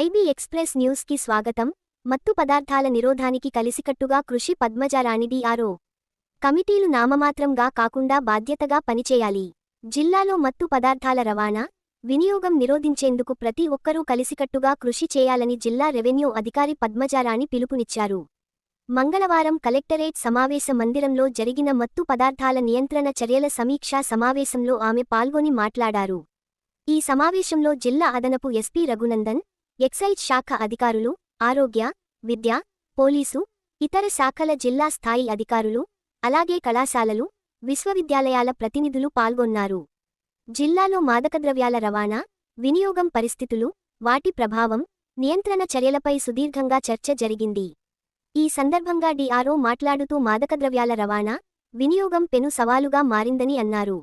IB express న్యూస్కి స్వాగతం. మత్తు పదార్థాల నిరోధానికి కలిసికట్టుగా కృషి పద్మజారాణిడిఆర్ఓ కమిటీలు నామమాత్రంగా కాకుండా బాధ్యతగా పనిచేయాలి. జిల్లాలో మత్తు పదార్థాల రవాణా వినియోగం నిరోధించేందుకు ప్రతి ఒక్కరూ కలిసికట్టుగా కృషి చేయాలని జిల్లా రెవెన్యూ అధికారి పద్మజారాణి పిలుపునిచ్చారు. మంగళవారం కలెక్టరేట్ సమావేశ మందిరంలో జరిగిన మత్తు పదార్థాల నియంత్రణ చర్యల సమీక్షా సమావేశంలో ఆమె పాల్గొని మాట్లాడారు. ఈ సమావేశంలో జిల్లా అదనపు ఎస్పీ రఘునందన్ ఎక్సైజ్ శాఖ అధికారులు ఆరోగ్య విద్య పోలీసు ఇతర శాఖల జిల్లా స్థాయి అధికారులు అలాగే కళాశాలలు విశ్వవిద్యాలయాల ప్రతినిధులు పాల్గొన్నారు. జిల్లాలో మాదకద్రవ్యాల రవాణా వినియోగం పరిస్థితులు వాటి ప్రభావం నియంత్రణ చర్యలపై సుదీర్ఘంగా చర్చ జరిగింది. ఈ సందర్భంగా డిఆర్ఓ మాట్లాడుతూ మాదకద్రవ్యాల రవాణా వినియోగం పెను సవాలుగా మారిందని అన్నారు.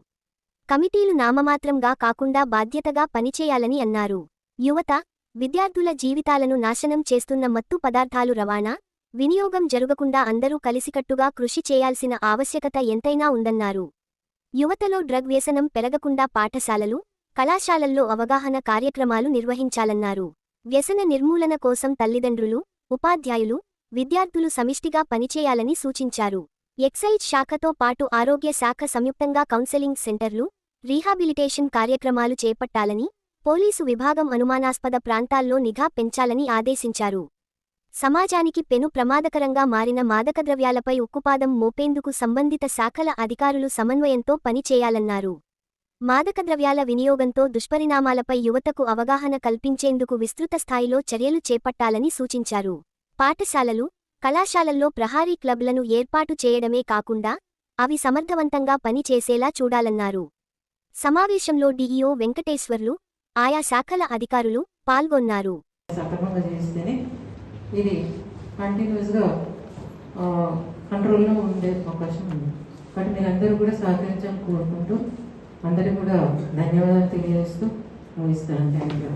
కమిటీలు నామమాత్రంగా కాకుండా బాధ్యతగా పనిచేయాలని అన్నారు. యువత విద్యార్థుల జీవితాలను నాశనం చేస్తున్న మత్తు పదార్థాలు రవాణా వినియోగం జరగకుండా అందరూ కలిసికట్టుగా కృషి చేయాల్సిన ఆవశ్యకత ఎంతైనా ఉందన్నారు. యువతలో డ్రగ్ వ్యసనం పెరగకుండా పాఠశాలలు కళాశాలల్లో అవగాహన కార్యక్రమాలు నిర్వహించాలన్నారు. వ్యసన నిర్మూలన కోసం తల్లిదండ్రులు ఉపాధ్యాయులు విద్యార్థులు సమిష్టిగా పనిచేయాలని సూచించారు. ఎక్సైజ్ శాఖతో పాటు ఆరోగ్య శాఖ సంయుక్తంగా కౌన్సెలింగ్ సెంటర్లు రీహాబిలిటేషన్ కార్యక్రమాలు చేపట్టాలని పోలీసు విభాగం అనుమానాస్పద ప్రాంతాల్లో నిఘా పెంచాలని ఆదేశించారు. సమాజానికి పెను ప్రమాదకరంగా మారిన మాదకద్రవ్యాలపై ఉక్కుపాదం మోపేందుకు సంబంధిత శాఖల అధికారులు సమన్వయంతో పనిచేయాలన్నారు మాదకద్రవ్యాల వినియోగంతో దుష్పరిణామాలపై యువతకు అవగాహన కల్పించేందుకు విస్తృత స్థాయిలో చర్యలు చేపట్టాలని సూచించారు. పాఠశాలలు కళాశాలల్లో ప్రహారీ క్లబ్లను ఏర్పాటు చేయడమే కాకుండా అవి సమర్థవంతంగా పనిచేసేలా చూడాలన్నారు. సమావేశంలో డీఈఓ వెంకటేశ్వర్లు ఆయా శాఖల అధికారులు పాల్గొన్నారు. సక్రమంగా చేస్తేనే ఇది కంటిన్యూస్గా కంట్రోల్లో ఉండే అవకాశం ఉంది. బట్ మీరందరూ కూడా సహకరించాలని కోరుకుంటూ అందరికీ కూడా ధన్యవాదాలు తెలియజేస్తూ ముగిస్తాను. Thank you